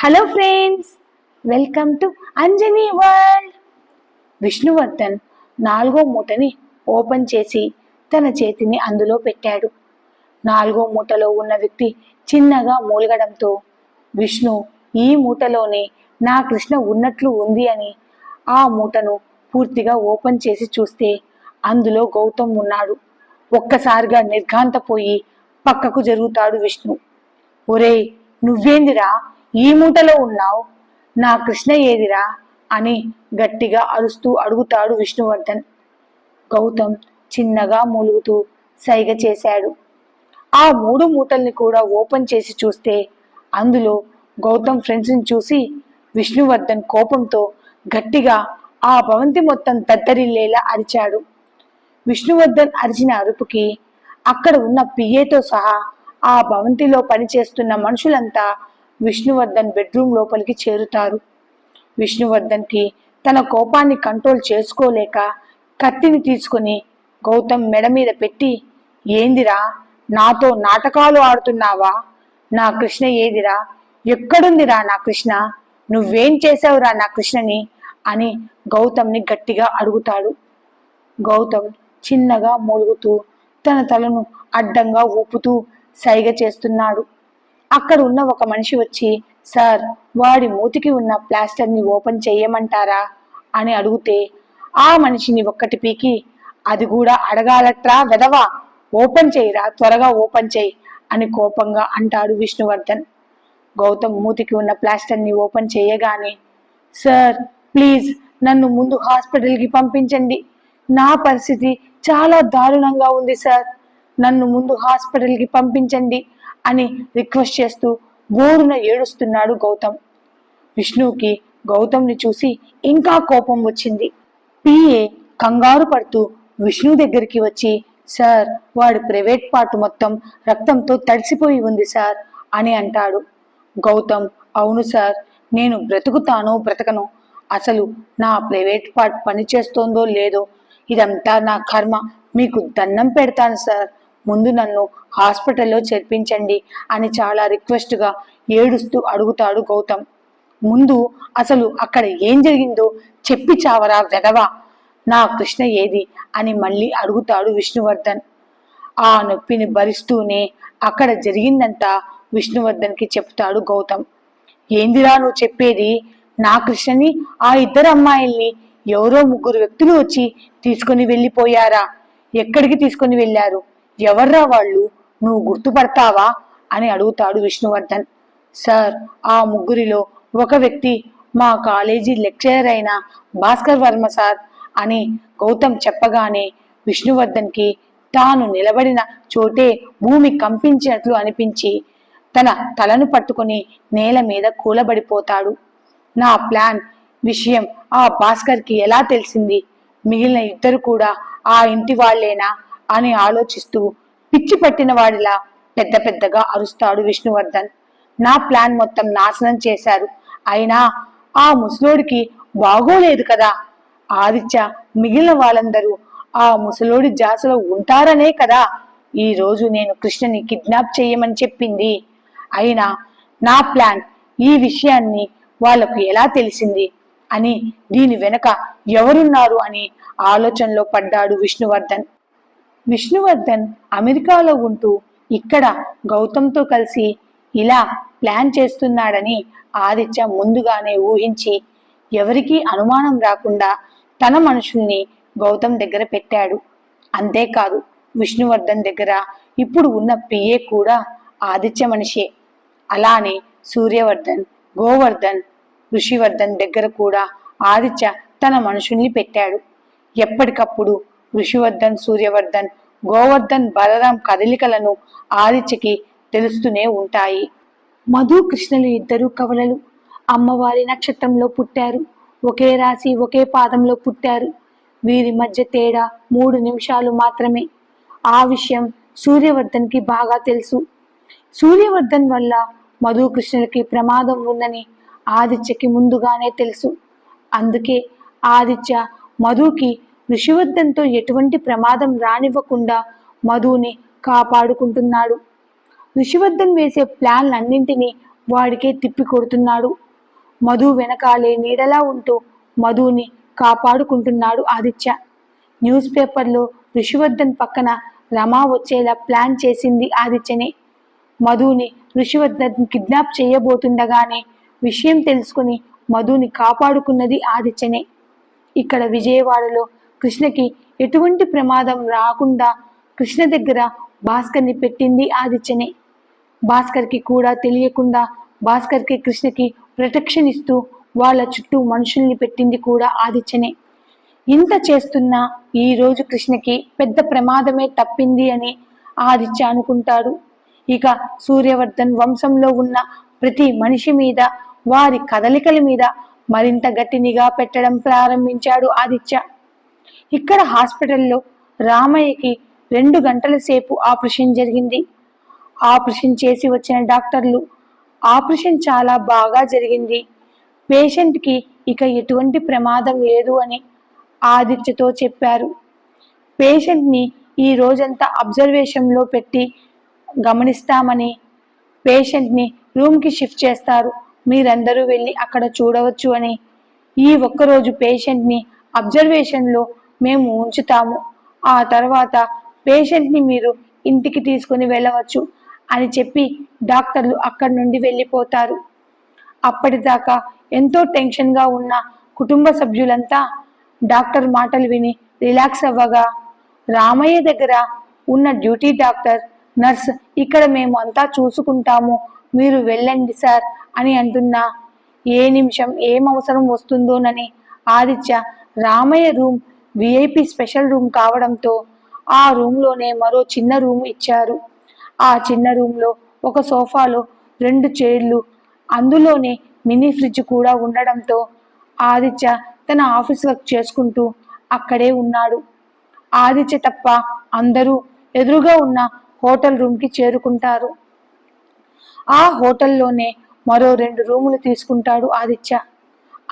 Hello friends welcome to Anjani world Vishnuvardhan నాలుగో మూటని open చేసి తన చేతిని అందులో పెట్టాడు. నాలుగో మూటలో ఉన్న వ్యక్తి చిన్నగా మూలగడంతో విష్ణు ఈ మూటలోనే నా కృష్ణ ఉన్నట్లు ఉంది అని ఆ మూటను పూర్తిగా ఓపెన్ చేసి చూస్తే అందులో గౌతమ్ ఉన్నాడు. ఒక్కసారిగా నిర్ఘాంతపోయి పక్కకు జరుగుతాడు విష్ణు. ఒరేయ్ నువ్వేందిరా? ఈ మూటలో ఉన్నావు? నా కృష్ణ ఏదిరా? అని గట్టిగా అరుస్తూ అడుగుతాడు విష్ణువర్ధన్. గౌతమ్ చిన్నగా మూలుగుతూ సైగ చేశాడు. ఆ మూడు మూటల్ని కూడా ఓపెన్ చేసి చూస్తే అందులో గౌతమ్ ఫ్రెండ్స్ని చూసి విష్ణువర్ధన్ కోపంతో గట్టిగా ఆ భవంతి మొత్తం దద్దరిల్లేలా అరిచాడు. విష్ణువర్ధన్ అరిచిన అరుపుకి అక్కడ ఉన్న పిఏతో సహా ఆ భవంతిలో పనిచేస్తున్న మనుషులంతా విష్ణువర్ధన్ బెడ్రూమ్ లోపలికి చేరుతారు. విష్ణువర్ధన్కి తన కోపాన్ని కంట్రోల్ చేసుకోలేక కత్తిని తీసుకుని గౌతమ్ మెడ మీద పెట్టి ఏందిరా నాతో నాటకాలు ఆడుతున్నావా? నా కృష్ణ ఏదిరా? ఎక్కడుందిరా నా కృష్ణ? నువ్వేం చేసావురా నా కృష్ణని? అని గౌతమ్ని గట్టిగా అడుగుతాడు. గౌతమ్ చిన్నగా మూలుగుతూ తన తలను అడ్డంగా ఊపుతూ సైగ చేస్తున్నాడు. అక్కడ ఉన్న ఒక మనిషి వచ్చి సార్ వాడి మూతికి ఉన్న ప్లాస్టర్ని ఓపెన్ చేయమంటారా? అని అడిగితే ఆ మనిషిని ఒక్కటి పీకి అది కూడా అడగాలట్రా వెదవా ఓపెన్ చేయరా? త్వరగా ఓపెన్ చేయి అని కోపంగా అంటాడు విష్ణువర్ధన్. గౌతమ్ మూతికి ఉన్న ప్లాస్టర్ని ఓపెన్ చేయగానే సార్ ప్లీజ్ నన్ను ముందు హాస్పిటల్కి పంపించండి. నా పరిస్థితి చాలా దారుణంగా ఉంది సార్. నన్ను ముందు హాస్పిటల్కి పంపించండి. అని రిక్వెస్ట్ చేస్తూ బోరున ఏడుస్తున్నాడు గౌతమ్. విష్ణుకి గౌతమ్ని చూసి ఇంకా కోపం వచ్చింది. పిఏ కంగారు పడుతూ విష్ణు దగ్గరికి వచ్చి సార్ వాడి ప్రైవేట్ పార్ట్ మొత్తం రక్తంతో తడిసిపోయి ఉంది సార్ అని అంటాడు. గౌతమ్ అవును సార్ నేను బ్రతుకుతానో బ్రతకను అసలు నా ప్రైవేట్ పార్ట్ పనిచేస్తోందో లేదో ఇదంతా నా కర్మ. మీకు దండం పెడతాను సార్ ముందు నన్ను హాస్పిటల్లో చేర్పించండి అని చాలా రిక్వెస్ట్గా ఏడుస్తూ అడుగుతాడు గౌతమ్. ముందు అసలు అక్కడ ఏం జరిగిందో చెప్పి చావరా వెదవా నా కృష్ణ ఏది? అని మళ్ళీ అడుగుతాడు విష్ణువర్ధన్. ఆ నొప్పిని భరిస్తూనే అక్కడ జరిగిందంతా విష్ణువర్ధన్కి చెప్తాడు గౌతమ్. ఏందిరా నువ్వు చెప్పేది? నా కృష్ణని ఆ ఇద్దరు అమ్మాయిల్ని ఎవరో ముగ్గురు వ్యక్తులు వచ్చి తీసుకొని వెళ్ళిపోయారా? ఎక్కడికి తీసుకొని వెళ్ళారు? ఎవర్రా వాళ్ళు? నువ్వు గుర్తుపడతావా? అని అడుగుతాడు విష్ణువర్ధన్. సార్ ఆ ముగ్గురిలో ఒక వ్యక్తి మా కాలేజీ లెక్చరర్ అయిన భాస్కర్ వర్మ సార్ అని గౌతమ్ చెప్పగానే విష్ణువర్ధన్కి తాను నిలబడిన చోటే భూమి కంపించినట్లు అనిపించి తన తలను పట్టుకొని నేల మీద కూలబడిపోతాడు. నా ప్లాన్ విషయం ఆ భాస్కర్కి ఎలా తెలిసింది? మిగిలిన ఇద్దరు కూడా ఆ ఇంటి వాళ్ళేనా? అని ఆలోచిస్తూ పిచ్చి పట్టిన వాడిలా పెద్ద పెద్దగా అరుస్తాడు విష్ణువర్ధన్. నా ప్లాన్ మొత్తం నాశనం చేశారు. అయినా ఆ ముసలోడికి బాగోలేదు కదా. ఆదిత్య మిగిలిన వాళ్ళందరూ ఆ ముసలోడి జాసలో ఉంటారనే కదా. ఈ రోజు నేను కృష్ణని కిడ్నాప్ చేయమని చెప్పింది. అయినా నా ప్లాన్ ఈ విషయాన్ని వాళ్ళకు ఎలా తెలిసింది అని దీని వెనక ఎవరున్నారు అని ఆలోచనలో పడ్డాడు విష్ణువర్ధన్. విష్ణువర్ధన్ అమెరికాలో ఉంటూ ఇక్కడ గౌతమ్తో కలిసి ఇలా ప్లాన్ చేస్తున్నాడని ఆదిత్య ముందుగానే ఊహించి ఎవరికీ అనుమానం రాకుండా తన మనుషుల్ని గౌతమ్ దగ్గర పెట్టాడు. అంతేకాదు విష్ణువర్ధన్ దగ్గర ఇప్పుడు ఉన్న పిఏ కూడా ఆదిత్య మనిషే. అలానే సూర్యవర్ధన్ గోవర్ధన్ ఋషివర్ధన్ దగ్గర కూడా ఆదిత్య తన మనుషుల్ని పెట్టాడు. ఎప్పటికప్పుడు ఋషివర్ధన్ సూర్యవర్ధన్ గోవర్ధన్ బలరాం కదలికలను ఆదిత్యకి తెలుస్తూనే ఉంటాయి. మధు కృష్ణలు ఇద్దరు కవలలు. అమ్మవారి నక్షత్రంలో పుట్టారు. ఒకే రాశి ఒకే పాదంలో పుట్టారు. వీరి మధ్య తేడా మూడు నిమిషాలు మాత్రమే. ఆ విషయం సూర్యవర్ధన్కి బాగా తెలుసు. సూర్యవర్ధన్ వల్ల మధు కృష్ణులకి ప్రమాదం ఉందని ఆదిత్యకి ముందుగానే తెలుసు. అందుకే ఆదిత్య మధుకి ఋషివర్ధన్తో ఎటువంటి ప్రమాదం రానివ్వకుండా మధుని కాపాడుకుంటున్నాడు. ఋషివర్ధన్ వేసే ప్లాన్లన్నింటినీ వాడికే తిప్పి కొడుతున్నాడు. మధు వెనకాలే నీడలా ఉంటూ మధుని కాపాడుకుంటున్నాడు ఆదిత్య. న్యూస్ పేపర్లో ఋషివర్ధన్ పక్కన రమా వచ్చేలా ప్లాన్ చేసింది ఆదిత్యనే. మధుని ఋషివర్ధన్ కిడ్నాప్ చేయబోతుండగానే విషయం తెలుసుకుని మధుని కాపాడుకున్నది ఆదిత్యనే. ఇక్కడ విజయవాడలో కృష్ణకి ఎటువంటి ప్రమాదం రాకుండా కృష్ణ దగ్గర భాస్కర్ని పెట్టింది ఆదిత్యనే. భాస్కర్కి కూడా తెలియకుండా భాస్కర్కి కృష్ణకి ప్రొటెక్షన్ ఇస్తూ వాళ్ళ చుట్టూ మనుషుల్ని పెట్టింది కూడా ఆదిత్యనే. ఇంత చేస్తున్నా ఈరోజు కృష్ణకి పెద్ద ప్రమాదమే తప్పింది అని ఆదిత్య అనుకుంటాడు. ఇక సూర్యవర్ధన్ వంశంలో ఉన్న ప్రతి మనిషి మీద వారి కదలికల మీద మరింత గట్టి నిఘా పెట్టడం ప్రారంభించాడు ఆదిత్య. ఇక్కడ హాస్పిటల్లో రామయ్యకి రెండు గంటల సేపు ఆపరేషన్ జరిగింది. ఆపరేషన్ చేసి వచ్చిన డాక్టర్లు ఆపరేషన్ చాలా బాగా జరిగింది. పేషెంట్కి ఇక ఎటువంటి ప్రమాదం లేదు అని ఆదిత్యతో చెప్పారు. పేషెంట్ని ఈ రోజంతా అబ్జర్వేషన్లో పెట్టి గమనిస్తామని పేషెంట్ని రూమ్కి షిఫ్ట్ చేస్తారు. మీరందరూ వెళ్ళి అక్కడ చూడవచ్చు అని ఈ ఒక్కరోజు పేషెంట్ని అబ్జర్వేషన్లో మేము ఉంచుతాము. ఆ తర్వాత పేషెంట్ని మీరు ఇంటికి తీసుకుని వెళ్ళవచ్చు అని చెప్పి డాక్టర్లు అక్కడి నుండి వెళ్ళిపోతారు. అప్పటిదాకా ఎంతో టెన్షన్గా ఉన్న కుటుంబ సభ్యులంతా డాక్టర్ మాటలు విని రిలాక్స్ అవ్వగా రామయ్య దగ్గర ఉన్న డ్యూటీ డాక్టర్ నర్స్ ఇక్కడ మేము అంతా చూసుకుంటాము. మీరు వెళ్ళండి సార్ అని అంటున్నా. ఏ నిమిషం ఏం అవసరం వస్తుందోనని Aditya Ramaiah room VIP special room కావడంతో ఆ రూమ్లోనే మరో చిన్న రూమ్ ఇచ్చారు. ఆ చిన్న రూమ్లో ఒక సోఫాలో రెండు చైర్లు అందులోనే మినీ ఫ్రిడ్జ్ కూడా ఉండడంతో ఆదిత్య తన ఆఫీస్ వర్క్ చేసుకుంటూ అక్కడే ఉన్నాడు. ఆదిత్య తప్ప అందరూ ఎదురుగా ఉన్న హోటల్ రూమ్కి చేరుకుంటారు. ఆ హోటల్లోనే మరో రెండు రూములు తీసుకుంటాడు ఆదిత్య.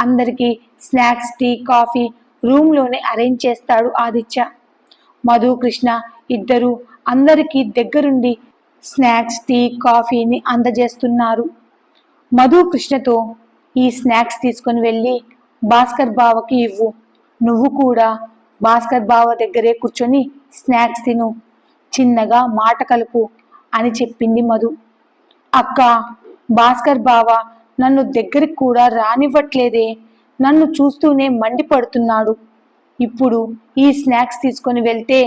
అందరికీ స్నాక్స్ టీ కాఫీ రూమ్లోనే అరేంజ్ చేస్తాడు ఆదిత్య. మధు కృష్ణ ఇద్దరు అందరికీ దగ్గరుండి స్నాక్స్ టీ కాఫీని అందజేస్తున్నారు. మధు కృష్ణతో ఈ స్నాక్స్ తీసుకొని వెళ్ళి భాస్కర్ బావకి ఇవ్వు. నువ్వు కూడా భాస్కర్ బావ దగ్గరే కూర్చొని స్నాక్స్ తిను. చిన్నగా మాట కలుపు అని చెప్పింది మధు. అక్క భాస్కర్ బావ నన్ను దగ్గరికి కూడా రానివ్వట్లేదే. నన్ను చూస్తూనే మండిపడుతున్నాడు. ఇప్పుడు ఈ స్నాక్స్ తీసుకొని వెళ్తే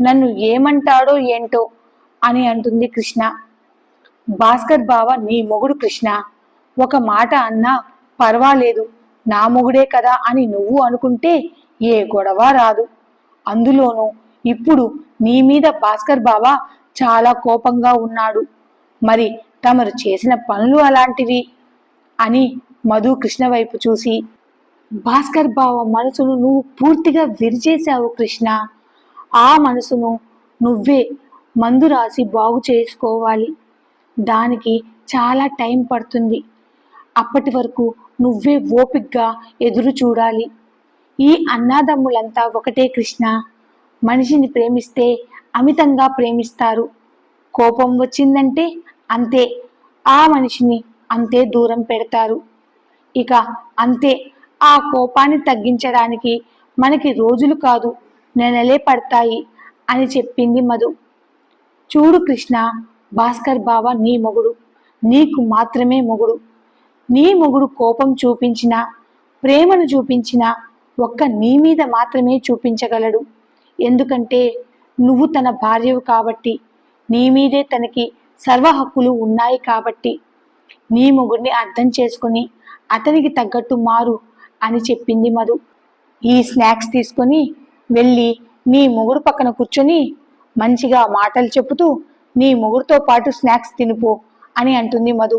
నన్ను ఏమంటాడో ఏంటో అని అంటుంది కృష్ణ. భాస్కర్ బావ నీ మొగుడు కృష్ణ. ఒక మాట అన్నా పర్వాలేదు నా మొగుడే కదా అని నువ్వు అనుకుంటే ఏ గొడవ రాదు. అందులోనూ ఇప్పుడు నీ మీద భాస్కర్ బావ చాలా కోపంగా ఉన్నాడు. మరి తమరు చేసిన పనులు అలాంటివి? అని మధు కృష్ణ వైపు చూసి భాస్కర్ బావ మనసును నువ్వు పూర్తిగా విరిచేశావు కృష్ణ. ఆ మనసును నువ్వే మందు రాసి బాగు చేసుకోవాలి. దానికి చాలా టైం పడుతుంది. అప్పటి వరకు నువ్వే ఓపిగ్గా ఎదురు చూడాలి. ఈ అన్నాదమ్ములంతా ఒకటే కృష్ణ. మనిషిని ప్రేమిస్తే అమితంగా ప్రేమిస్తారు. కోపం వచ్చిందంటే అంతే. ఆ మనిషిని అంతే దూరం పెడతారు. ఇక అంతే ఆ కోపాన్ని తగ్గించడానికి మనకి రోజులు కాదు నెలలే పడతాయి అని చెప్పింది మధు. చూడు కృష్ణ భాస్కర్ బావ నీ మొగుడు నీకు మాత్రమే మొగుడు. నీ మొగుడు కోపం చూపించినా ప్రేమను చూపించినా ఒక్క నీ మీద మాత్రమే చూపించగలడు. ఎందుకంటే నువ్వు తన భార్యవు కాబట్టి నీ మీదే తనకి సర్వ హక్కులు ఉన్నాయి కాబట్టి. నీ మొగుడిని అర్థం చేసుకుని అతనికి తగ్గట్టు మారు అని చెప్పింది మధు. ఈ స్నాక్స్ తీసుకొని వెళ్ళి నీ మొగుడు పక్కన కూర్చొని మంచిగా మాటలు చెబుతూ నీ మొగుడుతో పాటు స్నాక్స్ తినిపో అని అంటుంది మధు.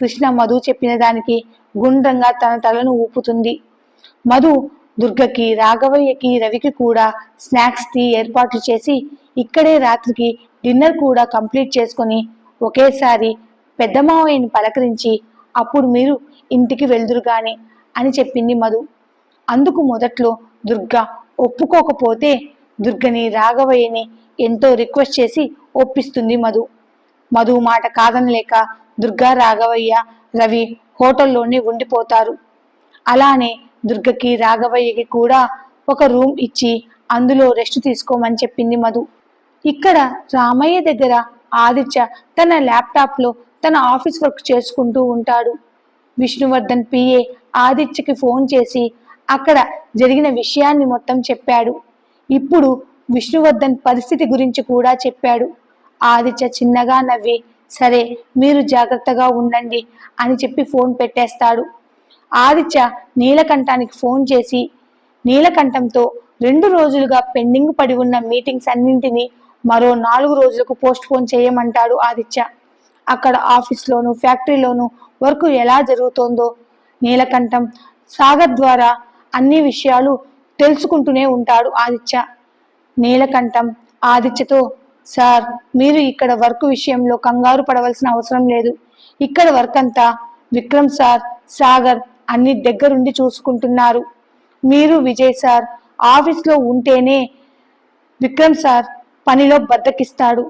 కృష్ణ మధు చెప్పిన దానికి గుండ్రంగా తన తలను ఊపుతుంది. మధు దుర్గకి రాఘవయ్యకి రవికి కూడా స్నాక్స్ టీ ఏర్పాట్లు చేసి ఇక్కడే రాత్రికి డిన్నర్ కూడా కంప్లీట్ చేసుకొని ఒకేసారి పెద్ద మావయ్యని పలకరించి అప్పుడు మీరు ఇంటికి వెళ్దురు కానీ అని చెప్పింది మధు. అందుకు మొదట్లో దుర్గ ఒప్పుకోకపోతే దుర్గని రాఘవయ్యని ఎంతో రిక్వెస్ట్ చేసి ఒప్పిస్తుంది మధు. మధు మాట కాదనలేక దుర్గా రాఘవయ్య రవి హోటల్లోనే ఉండిపోతారు. అలానే దుర్గకి రాఘవయ్యకి కూడా ఒక రూమ్ ఇచ్చి అందులో రెస్ట్ తీసుకోమని చెప్పింది మధు. ఇక్కడ రామయ్య దగ్గర ఆదిత్య తన ల్యాప్టాప్లో తన ఆఫీస్ వర్క్ చేసుకుంటూ ఉంటాడు. విష్ణువర్ధన్ పిఏ ఆదిత్యకి ఫోన్ చేసి అక్కడ జరిగిన విషయాన్ని మొత్తం చెప్పాడు. ఇప్పుడు విష్ణువర్ధన్ పరిస్థితి గురించి కూడా చెప్పాడు. ఆదిత్య చిన్నగా నవ్వి సరే మీరు జాగ్రత్తగా ఉండండి అని చెప్పి ఫోన్ పెట్టేస్తాడు. ఆదిత్య నీలకంఠానికి ఫోన్ చేసి నీలకంఠంతో రెండు రోజులుగా పెండింగ్ పడి ఉన్న మీటింగ్స్ అన్నింటినీ మరో నాలుగు రోజులకు పోస్ట్ పోన్ చేయమంటాడు ఆదిత్య. అక్కడ ఆఫీస్లోను ఫ్యాక్టరీలోను వర్క్ ఎలా జరుగుతోందో నీలకంఠం సాగర్ ద్వారా అన్ని విషయాలు తెలుసుకుంటూనే ఉంటాడు ఆదిత్య. నీలకంఠం ఆదిత్యతో సార్ మీరు ఇక్కడ వర్క్ విషయంలో కంగారు పడవలసిన అవసరం లేదు. ఇక్కడ వర్క్ అంతా విక్రమ్ సార్ సాగర్ అన్ని దగ్గరుండి చూసుకుంటున్నారు. మీరు విజయ్ సార్ ఆఫీస్లో ఉంటేనే విక్రమ్ సార్ పనిలో బద్దకిస్తాడు.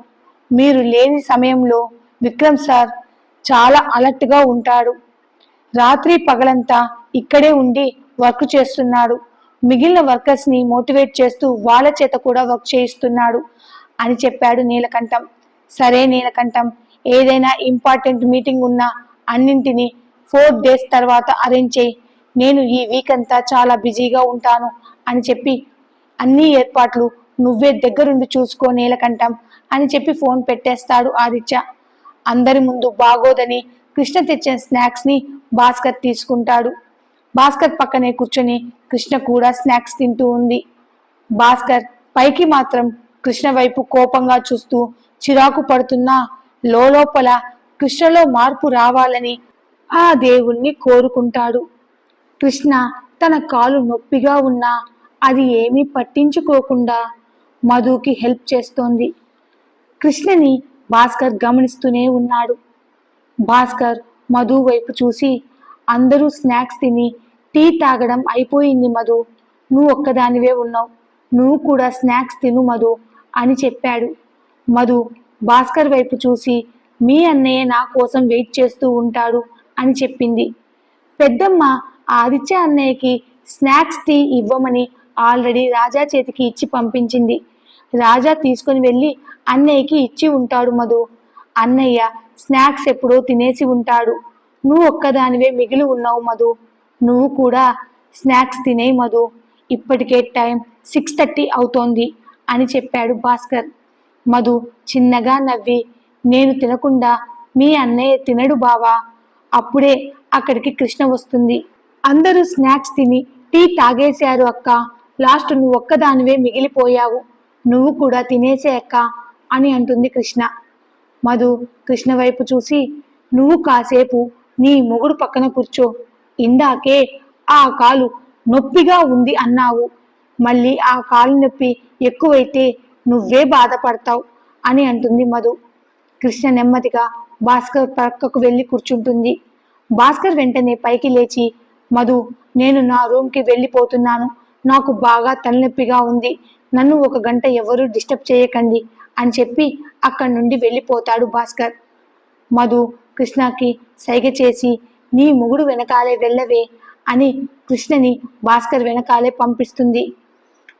మీరు లేని సమయంలో విక్రమ్ సార్ చాలా అలర్ట్గా ఉంటాడు. రాత్రి పగలంతా ఇక్కడే ఉండి వర్క్ చేస్తున్నాడు. మిగిలిన వర్కర్స్ని మోటివేట్ చేస్తూ వాళ్ళ చేత కూడా వర్క్ చేయిస్తున్నాడు అని చెప్పాడు నీలకంఠం. సరే నీలకంఠం ఏదైనా ఇంపార్టెంట్ మీటింగ్ ఉన్నా అన్నింటినీ ఫోర్ డేస్ తర్వాత అరేంజ్ చేయి. నేను ఈ వీక్ అంతా చాలా బిజీగా ఉంటాను అని చెప్పి అన్ని ఏర్పాట్లు నువ్వే దగ్గరుండి చూసుకో నీలకంఠం అని చెప్పి ఫోన్ పెట్టేస్తాడు ఆదిత్య. అందరి ముందు బాగోదని కృష్ణ తెచ్చిన స్నాక్స్ని భాస్కర్ తీసుకుంటాడు. భాస్కర్ పక్కనే కూర్చొని కృష్ణ కూడా స్నాక్స్ తింటూ ఉంది. భాస్కర్ పైకి మాత్రం కృష్ణ వైపు కోపంగా చూస్తూ చిరాకు పడుతున్నా లోపల కృష్ణలో మార్పు రావాలని ఆ దేవుణ్ణి కోరుకుంటాడు. కృష్ణ తన కాలు నొప్పిగా ఉన్నా అది ఏమీ పట్టించుకోకుండా మధుకి హెల్ప్ చేస్తోంది. కృష్ణని భాస్కర్ గమనిస్తూనే ఉన్నాడు. భాస్కర్ మధు వైపు చూసి అందరూ స్నాక్స్ తిని టీ తాగడం అయిపోయింది మధు. నువ్వు ఒక్కదానివే ఉన్నావు. నువ్వు కూడా స్నాక్స్ తిను మధు అని చెప్పాడు. మధు భాస్కర్ వైపు చూసి మీ అన్నయ్య నా కోసం వెయిట్ చేస్తూ ఉంటాడు అని చెప్పింది. పెద్దమ్మ ఆదిత్య అన్నయ్యకి స్నాక్స్ టీ ఇవ్వమని ఆల్రెడీ రాజా చేతికి ఇచ్చి పంపించింది. రాజా తీసుకుని వెళ్ళి అన్నయ్యకి ఇచ్చి ఉంటాడు మధు. అన్నయ్య స్నాక్స్ ఎప్పుడో తినేసి ఉంటాడు. నువ్వు ఒక్కదానివే మిగిలి ఉన్నావు మధు. నువ్వు కూడా స్నాక్స్ తినేయి మధు. ఇప్పటికే టైం సిక్స్ థర్టీ అవుతోంది అని చెప్పాడు భాస్కర్. మధు చిన్నగా నవ్వి నేను తినకుండా మీ అన్నయ్య తినడు బావా. అప్పుడే అక్కడికి కృష్ణ వస్తుంది. అందరూ స్నాక్స్ తిని టీ తాగేశారు అక్క. లాస్ట్ నువ్వు ఒక్కదానివే మిగిలిపోయావు. నువ్వు కూడా తినేసే అక్క అని అంటుంది కృష్ణ. మధు కృష్ణ వైపు చూసి నువ్వు కాసేపు నీ మొగుడు పక్కన కూర్చో. ఇందాకే ఆ కాలు నొప్పిగా ఉంది అన్నావు. మళ్ళీ ఆ కాలు నొప్పి ఎక్కువైతే నువ్వే బాధపడతావు అని అంటుంది మధు. కృష్ణ నెమ్మదిగా భాస్కర్ పక్కకు వెళ్ళి కూర్చుంటుంది. భాస్కర్ వెంటనే పైకి లేచి మధు నేను నా రూమ్కి వెళ్ళిపోతున్నాను. నాకు బాగా తలనొప్పిగా ఉంది. నన్ను ఒక గంట ఎవరూ డిస్టర్బ్ చేయకండి అని చెప్పి అక్కడి నుండి వెళ్ళిపోతాడు భాస్కర్. మధు కృష్ణకి సైగ చేసి నీ మొగుడు వెనకాలే వెళ్ళవే అని కృష్ణని భాస్కర్ వెనకాలే పంపిస్తుంది.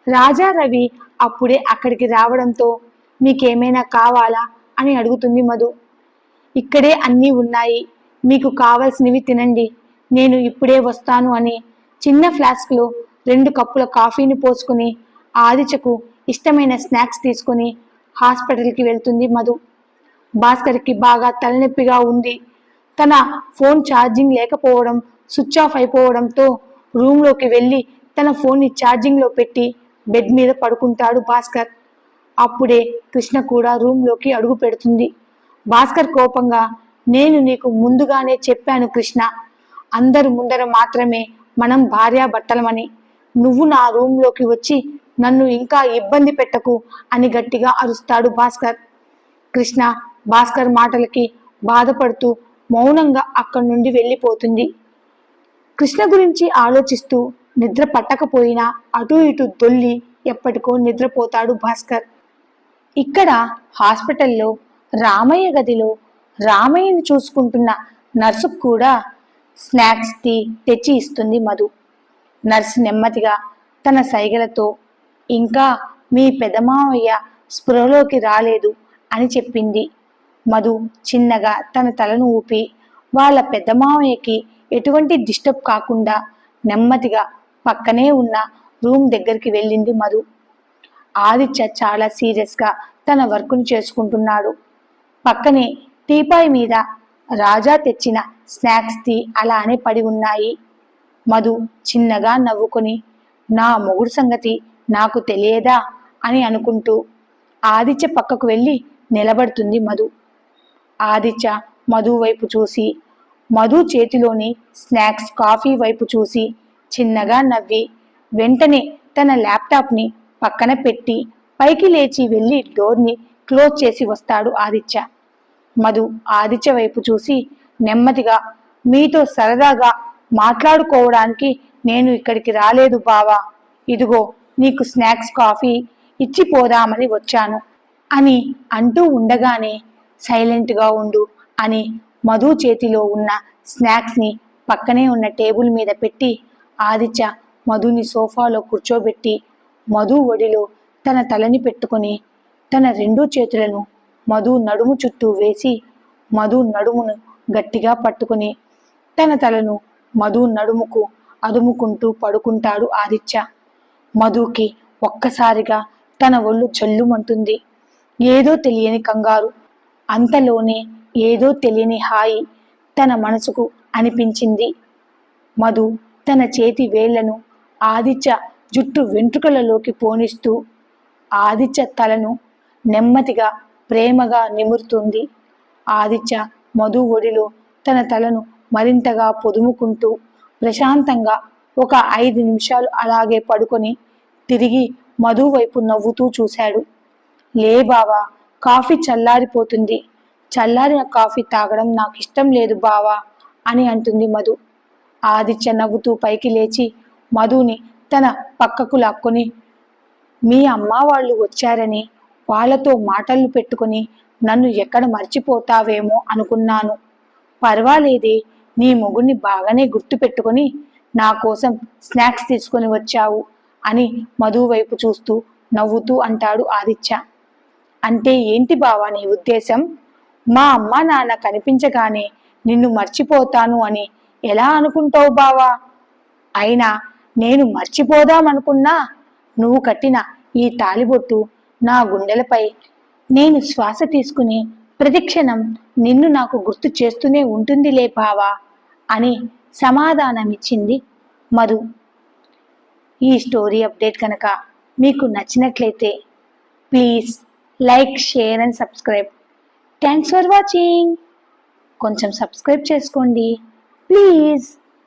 రాజా రవి అప్పుడే అక్కడికి రావడంతో మీకేమైనా కావాలా? అని అడుగుతుంది మధు. ఇక్కడే అన్నీ ఉన్నాయి. మీకు కావలసినవి తినండి. నేను ఇప్పుడే వస్తాను అని చిన్న ఫ్లాస్క్లో రెండు కప్పుల కాఫీని పోసుకుని ఆదిత్యకు ఇష్టమైన స్నాక్స్ తీసుకుని హాస్పిటల్కి వెళ్తుంది మధు. భాస్కర్కి బాగా తలనొప్పిగా ఉంది. తన ఫోన్ ఛార్జింగ్ లేకపోవడం స్విచ్ ఆఫ్ అయిపోవడంతో రూమ్లోకి వెళ్ళి తన ఫోన్ని ఛార్జింగ్లో పెట్టి బెడ్ మీద పడుకుంటాడు భాస్కర్. అప్పుడే కృష్ణ కూడా రూమ్లోకి అడుగు పెడుతుంది. భాస్కర్ కోపంగా నేను నీకు ముందుగానే చెప్పాను కృష్ణ. అందరు ముందర మాత్రమే మనం భార్యాభర్తలమని. నువ్వు నా రూమ్లోకి వచ్చి నన్ను ఇంకా ఇబ్బంది పెట్టకు అని గట్టిగా అరుస్తాడు భాస్కర్. కృష్ణ భాస్కర్ మాటలకి బాధపడుతూ మౌనంగా అక్కడి నుండి వెళ్ళిపోతుంది. కృష్ణ గురించి ఆలోచిస్తూ నిద్ర పట్టకపోయినా అటు ఇటు దొల్లి ఎప్పటికో నిద్రపోతాడు భాస్కర్. ఇక్కడ హాస్పిటల్లో రామయ్య గదిలో రామయ్యని చూసుకుంటున్న నర్సుకు కూడా స్నాక్స్ టీ తెచ్చి ఇస్తుంది మధు. నర్సు నెమ్మదిగా తన సైగలతో ఇంకా మీ పెదమావయ్య స్పృహలోకి రాలేదు అని చెప్పింది. మధు చిన్నగా తన తలను ఊపి వాళ్ళ పెద్దమావయ్యకి ఎటువంటి డిస్టర్బ్ కాకుండా నెమ్మదిగా పక్కనే ఉన్న రూమ్ దగ్గరికి వెళ్ళింది మధు. ఆదిత్య చాలా సీరియస్గా తన వర్క్ను చేసుకుంటున్నాడు. పక్కనే టీపాయ్ మీద రాజా తెచ్చిన స్నాక్స్ టీ అలానే పడి ఉన్నాయి. మధు చిన్నగా నవ్వుకొని నా మొగుడు సంగతి నాకు తెలియదా అని అనుకుంటూ ఆదిత్య పక్కకు వెళ్ళి నిలబడుతుంది మధు. ఆదిత్య మధు వైపు చూసి మధు చేతిలోని స్నాక్స్ కాఫీ వైపు చూసి చిన్నగా నవ్వి వెంటనే తన ల్యాప్టాప్ని పక్కన పెట్టి పైకి లేచి వెళ్ళి డోర్ని క్లోజ్ చేసి వస్తాడు ఆదిత్య. మధు ఆదిత్య వైపు చూసి నెమ్మదిగా మీతో సరదాగా మాట్లాడుకోవడానికి నేను ఇక్కడికి రాలేదు బావా. ఇదిగో నీకు స్నాక్స్ కాఫీ ఇచ్చి పోదామని వచ్చాను. అని అంటూ ఉండగానే సైలెంట్గా ఉండు అని మధు చేతిలో ఉన్న స్నాక్స్ని పక్కనే ఉన్న టేబుల్ మీద పెట్టి ఆదిత్య మధుని సోఫాలో కూర్చోబెట్టి మధు ఒడిలో తన తలని పెట్టుకొని తన రెండు చేతులను మధు నడుము చుట్టూ వేసి మధు నడుమును గట్టిగా పట్టుకుని తన తలను మధు నడుముకు అదుముకుంటూ పడుకుంటాడు ఆదిత్య. మధుకి ఒక్కసారిగా తన ఒళ్ళు చెల్లుమంటుంది. ఏదో తెలియని కంగారు అంతలోనే ఏదో తెలియని హాయి తన మనసుకు అనిపించింది. మధు తన చేతి వేళ్ళను ఆదిత్య జుట్టు వెంట్రుకలలోకి పోనిస్తూ ఆదిత్య తలను నెమ్మదిగా ప్రేమగా నిమురుతుంది. ఆదిత్య మధు ఒడిలో తన తలను మరింతగా పొదుముకుంటూ ప్రశాంతంగా ఒక ఐదు నిమిషాలు అలాగే పడుకొని తిరిగి మధు వైపు నవ్వుతూ చూశాడు. లే బావా కాఫీ చల్లారిపోతుంది. చల్లారిన కాఫీ తాగడం నాకు ఇష్టం లేదు బావా అని అంటుంది మధు. ఆదిత్య నవ్వుతూ పైకి లేచి మధుని తన పక్కకు లాక్కొని మీ అమ్మ వాళ్ళు వచ్చారని వాళ్ళతో మాటలు పెట్టుకొని నన్ను ఎక్కడ మర్చిపోతావేమో అనుకున్నాను. పర్వాలేదే నీ మొగుడిని బాగానే గుర్తుపెట్టుకొని నా కోసం స్నాక్స్ తీసుకొని వచ్చావు అని మధు వైపు చూస్తూ నవ్వుతూ అంటాడు ఆదిత్య. అంటే ఏంటి బావా నీ ఉద్దేశం? మా అమ్మ నాన్న కనిపించగానే నిన్ను మర్చిపోతాను అని ఎలా అనుకుంటావు బావా? అయినా నేను మర్చిపోదామనుకున్నా నువ్వు కట్టిన ఈ తాలిబొట్టు నా గుండెలపై నేను శ్వాస తీసుకుని ప్రతిక్షణం నిన్ను నాకు గుర్తు చేస్తూనే ఉంటుందిలే బావా అని సమాధానమిచ్చింది మధు. ఈ స్టోరీ అప్డేట్ కనుక మీకు నచ్చినట్లయితే please like share and subscribe. Thanks for watching. కొంచెం సబ్స్క్రైబ్ చేసుకోండి. ప్లీజ్.